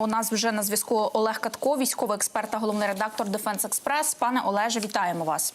У нас вже на зв'язку Олег Катко, військовий експерт та головний редактор Дефенс Експрес. Пане Олеже, вітаємо вас.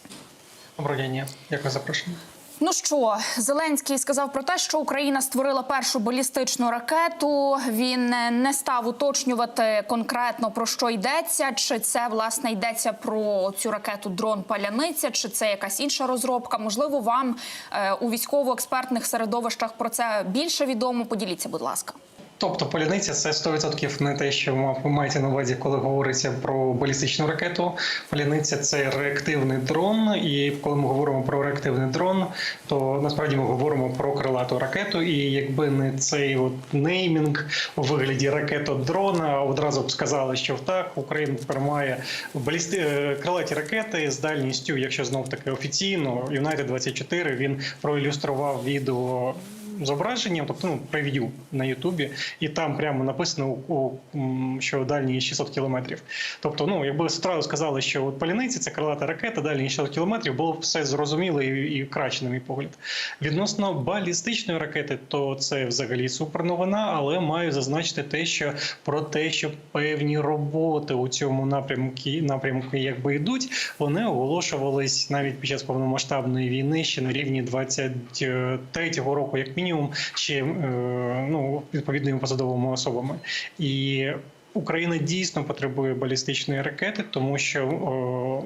Доброго дня, дякую за запрошення. Ну що, Зеленський сказав про те, що Україна створила першу балістичну ракету. Він не став уточнювати конкретно про що йдеться. Чи це власне йдеться про цю ракету дрон Паляниця, чи це якась інша розробка? Можливо, вам е, у військово-експертних середовищах про це більше відомо. Поділіться, будь ласка. Тобто поляниця це 100% не те, що маєте на увазі, коли говориться про балістичну ракету. Поляниця це реактивний дрон, і коли ми говоримо про реактивний дрон, то насправді ми говоримо про крилату ракету. І якби не цей от неймінг у вигляді ракетодрона, одразу б сказали, що так Україна тепер має балісти е, крилаті ракети з дальністю, якщо знов таки офіційно, United 24 він проілюстрував відео зображенням, тобто ну, прев'ю на Ютубі, і там прямо написано, що дальність 600 кілометрів. Тобто, ну якби одразу сказали, що от паляниці це крилата ракета, дальність 600 кілометрів, було б все зрозуміло і, і краще, на мій погляд. Відносно балістичної ракети, то це взагалі супер новина, але маю зазначити те, що про те, що певні роботи у цьому напрямку напрямку якби йдуть, вони оголошувались навіть під час повномасштабної війни ще на рівні 23-го року, як мінімум, ще чи ну відповідними посадовими особами і. Україна дійсно потребує балістичної ракети, тому що о,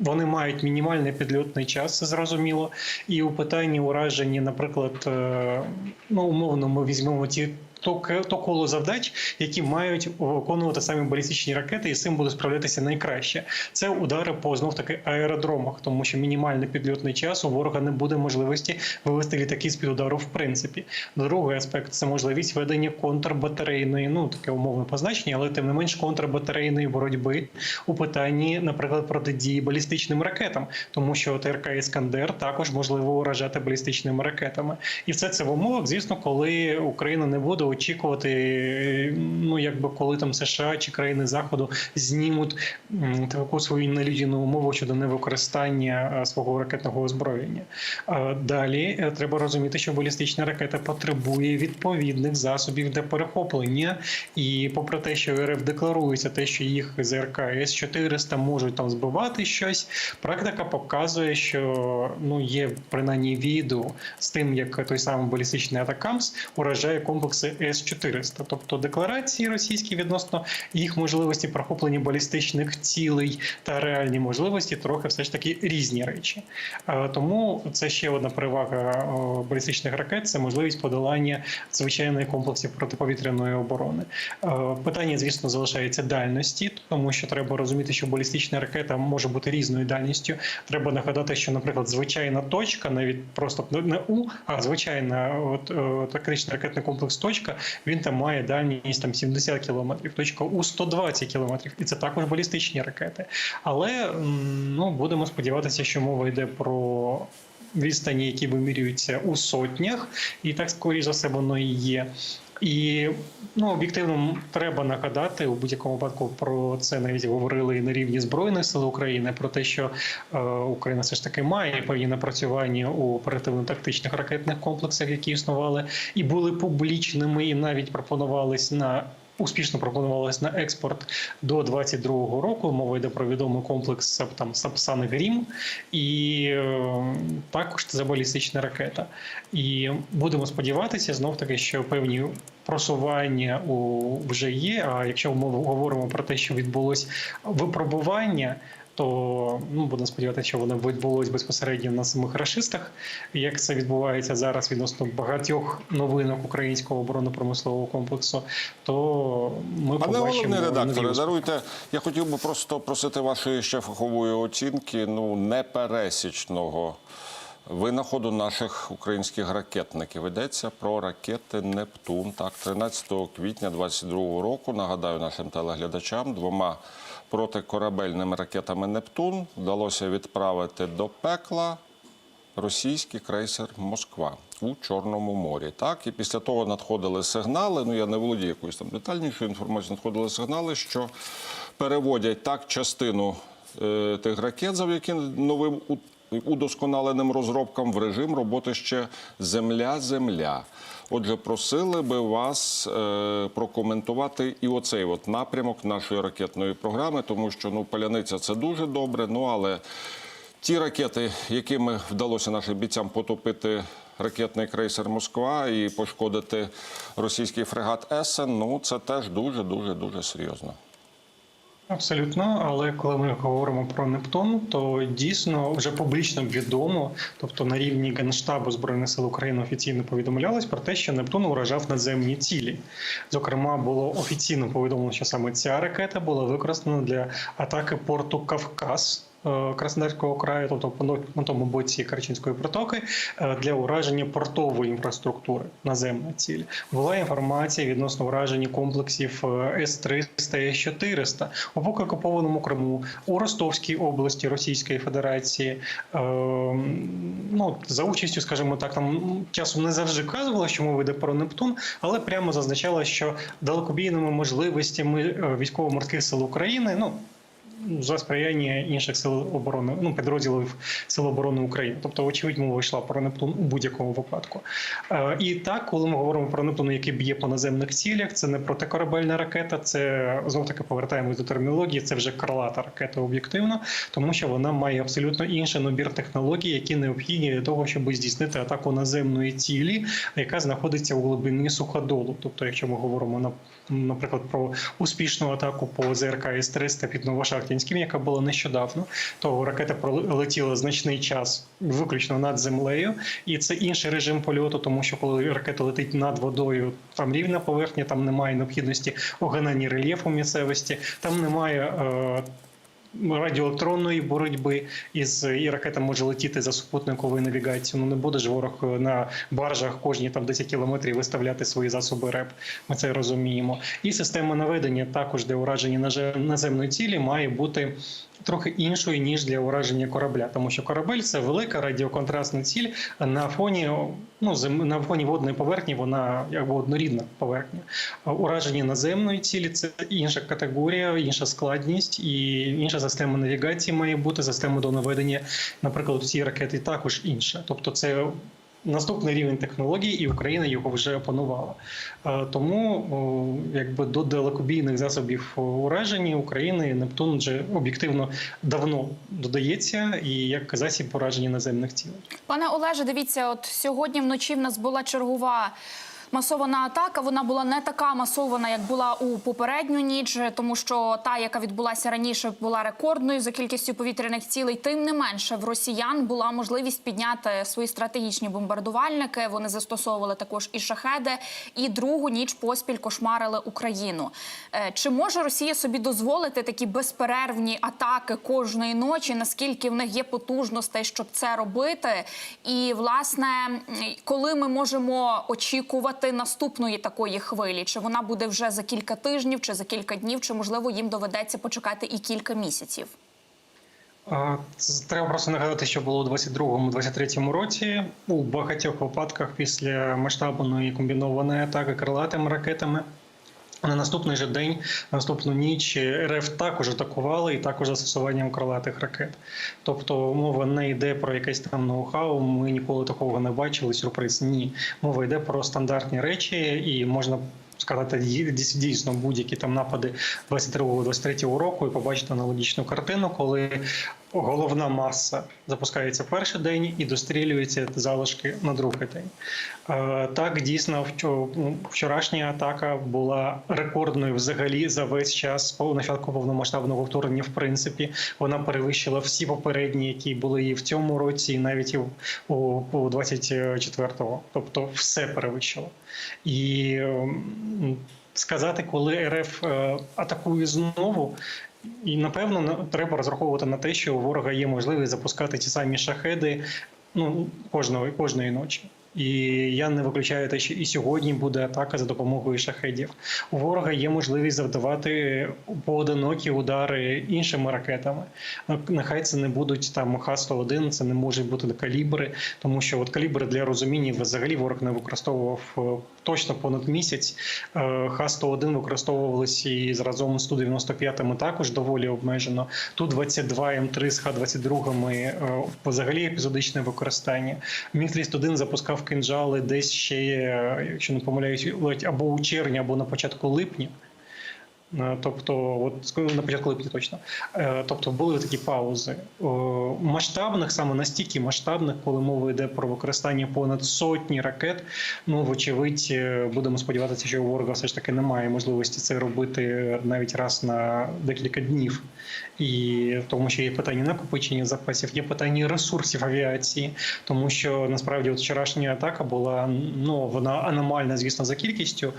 вони мають мінімальний підльотний час, це зрозуміло. І у питанні ураження, наприклад, е, ну умовно, ми візьмемо ті. То, то коло завдач, які мають виконувати самі балістичні ракети, і з цим буде справлятися найкраще. Це удари по знов таки аеродромах, тому що мінімальний підльотний час у ворога не буде можливості вивести літаки з під удару. В принципі, другий аспект це можливість ведення контрбатарейної, ну таке умовне позначення, але тим не менш контрбатарейної боротьби у питанні, наприклад, протидії балістичним ракетам, тому що ТРК Іскандер також можливо уражати балістичними ракетами, і все це в умовах, звісно, коли Україна не буде очікувати, ну якби коли там США чи країни Заходу знімуть таку свою нелюдяну умову щодо невикористання е, свого ракетного озброєння. Е, Далі е, треба розуміти, що балістична ракета потребує відповідних засобів для перехоплення. І попри те, що РФ декларується, те, що їх ЗРК С-400 можуть там збивати щось, практика показує, що ну є принаймні відео з тим, як той самий балістичний атакамс уражає комплекси С-400. Тобто декларації російські відносно їх можливості прохоплення балістичних цілей та реальні можливості трохи все ж таки різні речі. Е, Тому це ще одна перевага балістичних ракет це можливість подолання звичайних комплексів протиповітряної оборони. Е, Питання, звісно, залишається дальності, тому що треба розуміти, що балістична ракета може бути різною дальністю. Треба нагадати, що, наприклад, звичайна точка, навіть просто не У, а звичайна от, е, тактичний ракетний комплекс точка, він там має дальність там 70 кілометрів, точка У 120 кілометрів, і це також балістичні ракети. Але ну будемо сподіватися, що мова йде про. Відстані, які вимірюються у сотнях, і так скоріш за все воно і є. І ну об'єктивно треба нагадати у будь-якому випадку про це навіть говорили і на рівні збройних сил України про те, що е, Україна все ж таки має певні напрацювання у оперативно-тактичних ракетних комплексах, які існували, і були публічними, і навіть пропонувались на. Успішно пропонувалось на експорт до 22-го року. Мова йде про відомий комплекс там Сапсан Грім, і е, також це балістична ракета. І будемо сподіватися знов таки, що певні просування у вже є. А якщо ми говоримо про те, що відбулось випробування. То ну будемо сподіватися, що воно відбулось безпосередньо на самих рашистах. Як це відбувається зараз відносно багатьох новинок українського оборонно-промислового комплексу, то ми Пане побачимо головний редакторе, даруйте. Я хотів би просто просити вашої ще фахової оцінки ну непересічного винаходу наших українських ракетників. Йдеться про ракети Нептун. Так, 13 квітня 22 року. Нагадаю нашим телеглядачам двома протикорабельними ракетами Нептун вдалося відправити до пекла російський крейсер Москва у Чорному морі. Так, і після того надходили сигнали. Ну я не володію якоюсь там детальнішою інформацією. Надходили сигнали, що переводять так частину е, тих ракет завдяки новим удосконаленим розробкам в режим роботи ще земля-земля. Отже, просили би вас е, прокоментувати і оцей от напрямок нашої ракетної програми, тому що ну паляниця це дуже добре. Ну але ті ракети, якими вдалося нашим бійцям потопити ракетний крейсер Москва і пошкодити російський фрегат Есен, ну це теж дуже дуже дуже серйозно. Абсолютно, але коли ми говоримо про Нептун, то дійсно вже публічно відомо, тобто на рівні Генштабу Збройних сил України офіційно повідомлялось про те, що Нептун уражав наземні цілі. Зокрема, було офіційно повідомлено, що саме ця ракета була використана для атаки порту Кавказ. Е, Краснодарського краю, тобто на тому боці Керченської протоки, е, для ураження портової інфраструктури наземної цілі. Була інформація відносно ураження комплексів е, С-300 і С-400 у поки окупованому Криму, у Ростовській області Російської Федерації. Ну, за участю, скажімо так, там часом не завжди казувало, що мова йде про Нептун, але прямо зазначало, що далекобійними можливостями військово-морських сил України, ну за сприяння інших сил оборони, ну підрозділів Сил оборони України. Тобто, очевидно, мова йшла про Нептун у будь-якому випадку. Е, І так, коли ми говоримо про Нептун, який б'є по наземних цілях, це не протикорабельна ракета, це знов таки повертаємось до термінології. Це вже крилата ракета об'єктивно, тому що вона має абсолютно інший набір технологій, які необхідні для того, щоб здійснити атаку наземної цілі, яка знаходиться у глибині суходолу. Тобто, якщо ми говоримо на наприклад, про успішну атаку по ЗРК С-300 під Новошахтинським, яка була нещодавно, то ракета пролетіла значний час виключно над землею, і це інший режим польоту, тому що коли ракета летить над водою, там рівна поверхня, там немає необхідності огинання рельєфу місцевості, там немає. Е- Радіоелектронної боротьби із і ракета може летіти за супутниковою навігацією. Ну не буде ж ворог на баржах кожні там 10 кілометрів виставляти свої засоби РЕП. Ми це розуміємо. І система наведення також для ураження наземної цілі має бути. Трохи іншою ніж для ураження корабля, тому що корабель це велика радіоконтрастна ціль. На фоні ну на фоні водної поверхні вона якби однорідна поверхня. Ураження наземної цілі це інша категорія, інша складність і інша система навігації має бути. Система до наведення, наприклад, цій ракети також інша. Тобто, це наступний рівень технологій, і Україна його вже опанувала. Е, Тому якби до далекобійних засобів ураження України Нептун вже об'єктивно давно додається і як засіб ураження наземних цілей. Пане Олеже, дивіться, от сьогодні вночі в нас була чергова. Масована атака вона була не така масована, як була у попередню ніч, тому що та, яка відбулася раніше, була рекордною за кількістю повітряних цілей. Тим не менше, в росіян була можливість підняти свої стратегічні бомбардувальники. Вони застосовували також і шахеди, і другу ніч поспіль кошмарили Україну. Е, Чи може Росія собі дозволити такі безперервні атаки кожної ночі? Наскільки в них є потужностей, щоб це робити? І власне, коли ми можемо очікувати наступної такої хвилі? Чи вона буде вже за кілька тижнів, чи за кілька днів, чи можливо їм доведеться почекати і кілька місяців? Треба просто нагадати, що було у 22-23 році. У багатьох випадках після масштабної комбінованої атаки крилатими ракетами. На наступний же день, на наступну ніч РФ також атакували і також застосуванням крилатих ракет. Тобто мова не йде про якесь там ноу-хау. Ми ніколи такого не бачили. Сюрприз. Ні, мова йде про стандартні речі, і можна сказати дій- дійсно будь-які там напади 22-23 року і побачити аналогічну картину, коли головна маса запускається перший день і дострілюються залишки на другий день. Е, Так, дійсно, ну, вчорашня атака була рекордною взагалі за весь час початку повномасштабного вторгнення. В принципі, вона перевищила всі попередні, які були і в цьому році, і навіть у, у 24-го. Тобто, все перевищило. І сказати, коли РФ е, атакує знову. І напевно на- треба розраховувати на те, що у ворога є можливість запускати ті самі шахеди ну кожної кожної ночі. І я не виключаю те, що і сьогодні буде атака за допомогою шахедів. У ворога є можливість завдавати поодинокі удари іншими ракетами. Ну, Нехай це не будуть там Х-101, це не можуть бути калібри, тому що от калібри для розуміння взагалі ворог не використовував е, Точно понад місяць Е, Х-101 використовувалися і з разом з Ту-95 також доволі обмежено. Ту-22 М3 з Х-22 е, взагалі епізодичне використання. Міг-31 запускав кинжали десь ще, е, якщо не помиляюсь, або у червні, або на початку липня. Е, Тобто, от на початку липня точно. Е, Тобто були такі паузи. О, Масштабних, саме настільки масштабних, коли мова йде про використання понад сотні ракет. Ну, вочевидь, е, будемо сподіватися, що у ворога все ж таки немає можливості це робити навіть раз на декілька днів. І тому що є питання накопичення запасів, є питання ресурсів авіації, тому що насправді от вчорашня атака була ну вона аномальна, звісно, за кількістю.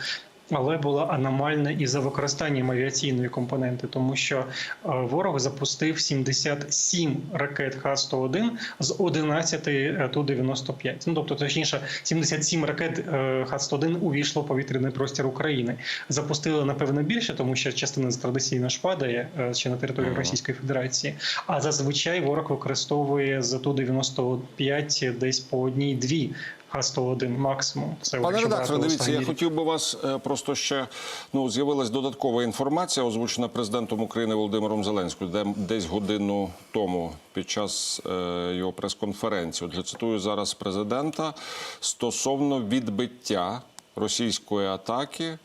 Але була аномальна і за використанням авіаційної компоненти, тому що е, ворог запустив 77 ракет Х-101 з 11 Ту-95. Ну тобто, точніше, 77 ракет е, Х-101 увійшло в повітряний простір України. Запустили напевно більше, тому що частина традиційно ж падає е, ще на території Ага. Російської Федерації. А зазвичай ворог використовує з Ту-95 десь по одній-дві. Х-101 максимум. Це Пане якщо редакторе, дивіться, я хотів би вас е, просто ще ну з'явилась додаткова інформація, озвучена президентом України Володимиром Зеленським, де десь годину тому під час е, його прес-конференції. Отже, цитую зараз президента стосовно відбиття російської атаки.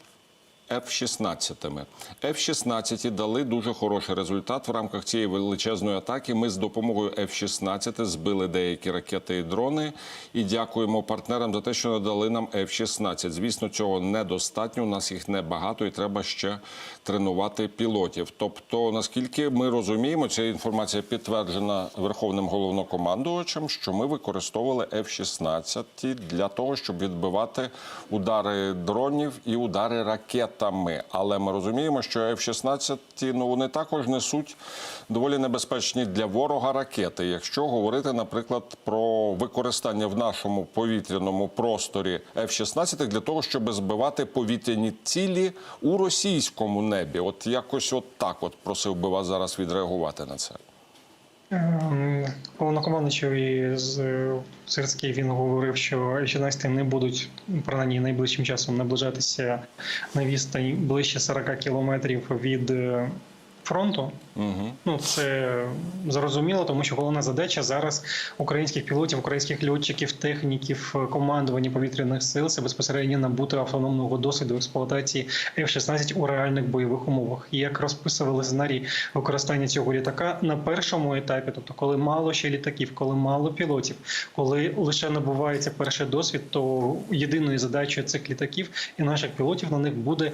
F-16. F-16 дали дуже хороший результат в рамках цієї величезної атаки. Ми з допомогою F-16 збили деякі ракети і дрони. І дякуємо партнерам за те, що надали нам F-16. Звісно, цього недостатньо. У нас їх небагато, і треба ще тренувати пілотів. Тобто, наскільки ми розуміємо, ця інформація підтверджена верховним головнокомандувачем, що ми використовували F-16 для того, щоб відбивати удари дронів і удари ракетами. Але ми розуміємо, що F-16 ну вони також несуть доволі небезпечні для ворога ракети. Якщо говорити, наприклад, про використання в нашому повітряному просторі F-16 для того, щоб збивати повітряні цілі у російському небі, от якось от так, от просив би вас зараз відреагувати на це. Головнокомандуючий з е, Сирський він говорив, що F-16 не будуть принаймні найближчим часом наближатися на відстань ближче 40 кілометрів від е, фронту. Угу. Ну це зрозуміло, тому що головна задача зараз українських пілотів, українських льотчиків, техніків, командування повітряних сил це безпосередньо набути автономного досвіду експлуатації F-16 у реальних бойових умовах. І як розписували сценарій використання цього літака на першому етапі, тобто коли мало ще літаків, коли мало пілотів, коли лише набувається перший досвід, то єдиною задачею цих літаків і наших пілотів на них буде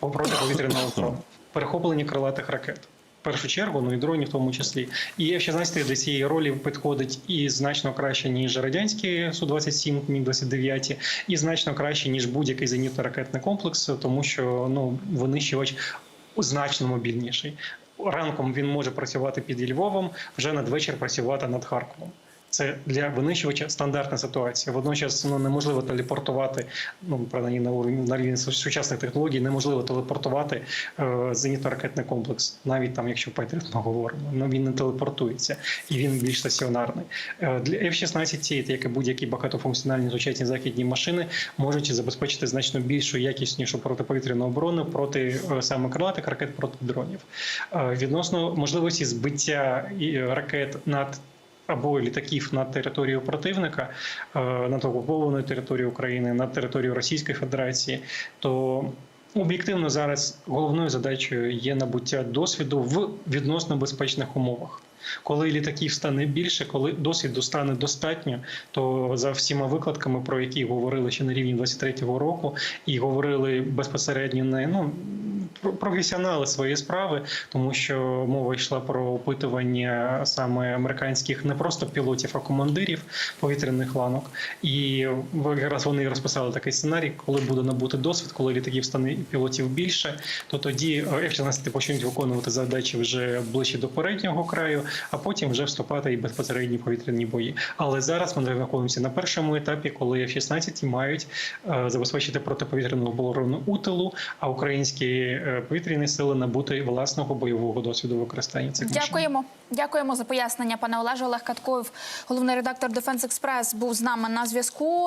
протиповітряна оборона, перехоплення крилатих ракет. В першу чергу, ну і дронів в тому числі. І F-16 до цієї ролі підходить і значно краще, ніж радянські Су-27, Мі-29, і значно краще, ніж будь-який зенітно-ракетний комплекс, тому що ну, винищувач значно мобільніший. Ранком він може працювати під Львовом, вже надвечір працювати над Харковом. Це для винищувача стандартна ситуація. Водночас ну, неможливо телепортувати, ну принаймні на уровні на рівні сучасних технологій, неможливо телепортувати е, зенітно-ракетний комплекс, навіть там, якщо Петрит ми говоримо, ну він не телепортується і він більш стаціонарний. Е, для F-16, як і будь-які багатофункціональні сучасні західні машини, можуть забезпечити значно більшу якіснішу протиповітряну оборону проти е, саме крилатих ракет проти дронів. Е, відносно можливості збиття ракет над або літаків на територію противника, е, над окупованою територією України, на територію Російської Федерації, то об'єктивно зараз головною задачею є набуття досвіду в відносно безпечних умовах. Коли літаків стане більше, коли досвіду стане достатньо, то за всіма викладками, про які говорили ще на рівні 23-го року, і говорили безпосередньо не ну професіонали своєї справи, тому що мова йшла про опитування саме американських не просто пілотів, а командирів повітряних ланок. І якраз вони розписали такий сценарій, коли буде набути досвід, коли літаків стане пілотів більше, то тоді F-16 почнуть виконувати задачі вже ближче до переднього краю, а потім вже вступати і безпосередні повітряні бої. Але зараз ми знаходимося на першому етапі, коли F-16 мають е, забезпечити протиповітряну оборону у тилу, а українські е, повітряні сили набути власного бойового досвіду використання цих машин. Дякуємо. Дякуємо за пояснення, пане Олеже. Олег Каткоєв, головний редактор Defense Express, був з нами на зв'язку.